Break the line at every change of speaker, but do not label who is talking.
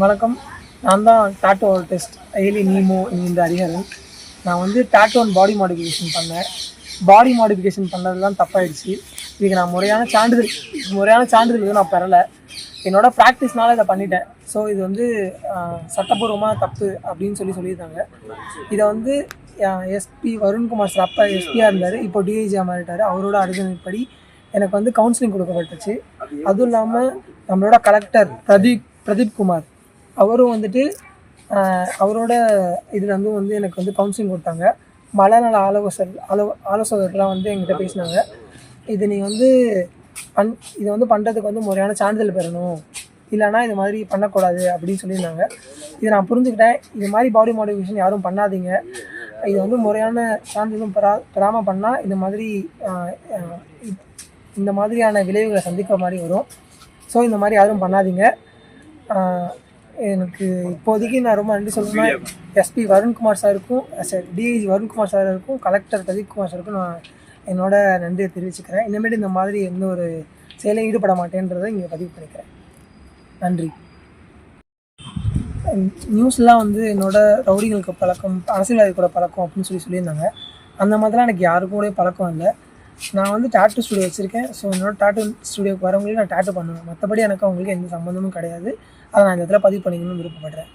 வணக்கம். நான் தான் டாட்டோ டெஸ்ட் ஐலி நீமோ இந்த ஹரிஹரன் நான் வந்து டாட்டோ பாடி மாடிஃபிகேஷன் பண்ணேன். பாடி மாடிஃபிகேஷன் பண்ணதெல்லாம் தப்பாயிடுச்சு. இதுக்கு நான் முறையான சான்றிதழ் முறையான சான்றிதழ் எதுவும் நான் பெறலை. என்னோடய ப்ராக்டிஸ்னால இதை பண்ணிட்டேன். ஸோ இது வந்து சட்டப்பூர்வமாக தப்பு அப்படின்னு சொல்லி சொல்லியிருந்தாங்க இதை வந்து எஸ்பி வருண்குமார் சார் அப்போ எஸ்பியாக இருந்தார். இப்போ டிஐஜியாக மாறிட்டார். அவரோட அனுமதிப்படி எனக்கு வந்து கவுன்சிலிங் கொடுக்கப்பட்டுச்சு. அதுவும் இல்லாமல் நம்மளோட கலெக்டர் பிரதீப் பிரதீப் குமார். அவரும் வந்துட்டு அவரோட இதில் வந்து வந்து எனக்கு வந்து கவுன்சிலிங் கொடுத்தாங்க. மலநல ஆலோசகர் ஆலோ ஆலோசகர்கள்லாம் வந்து எங்கிட்ட பேசினாங்க. இது நீ வந்து பண் இதை வந்து பண்ணுறதுக்கு வந்து முறையான சான்றிதழ் பெறணும். இல்லைன்னா இது மாதிரி பண்ணக்கூடாது அப்படின்னு சொல்லியிருந்தாங்க. இதை நான் புரிஞ்சுக்கிட்டேன். இது மாதிரி பாடி மாடிஃபிகேஷன் யாரும் பண்ணாதீங்க. இது வந்து முறையான சான்றிதழும் பெறா பெறாமல் பண்ணால் இந்த மாதிரி இந்த மாதிரியான விளைவுகளை சந்திக்கிற மாதிரி வரும். ஸோ இந்த மாதிரி யாரும் பண்ணாதீங்க. எனக்கு இப்போதைக்கு நான் ரொம்ப நன்றி சொல்லணும்னா எஸ்பி வருண்குமார் சாருக்கும் டிஐஜி வருண்குமார் சாருக்கும் கலெக்டர் பிரதீப் குமார் சாருக்கும் நான் என்னோட நன்றியை தெரிவிச்சுக்கிறேன். இனிமேல் இந்த மாதிரி எந்த ஒரு செயலையும் ஈடுபட மாட்டேன்றதை இங்கே பதிவு பண்ணிக்கிறேன். நன்றி. நியூஸ்லாம் வந்து என்னோட ரவுடிகளுக்கு பழக்கம் அரசியல்வாதி கூட பழக்கம் அப்படின்னு சொல்லி சொல்லியிருந்தாங்க. அந்த மாதிரிலாம் எனக்கு யாருக்கும் கூட பழக்கம் இல்லை. நான் வந்து டாட்டூ ஸ்டுடியோ வச்சுருக்கேன். ஸோ என்னோட டாட்டூ ஸ்டுடியோக்கு வரவங்களையும் நான் டாட்டூ பண்ணுவேன். மற்றபடி எனக்கு அவங்களுக்கு எந்த சம்மந்தமும் கிடையாது. அதை நான் இந்த இடத்துல பதிவு பண்ணிக்கணும்னு விருப்பப்படுறேன்.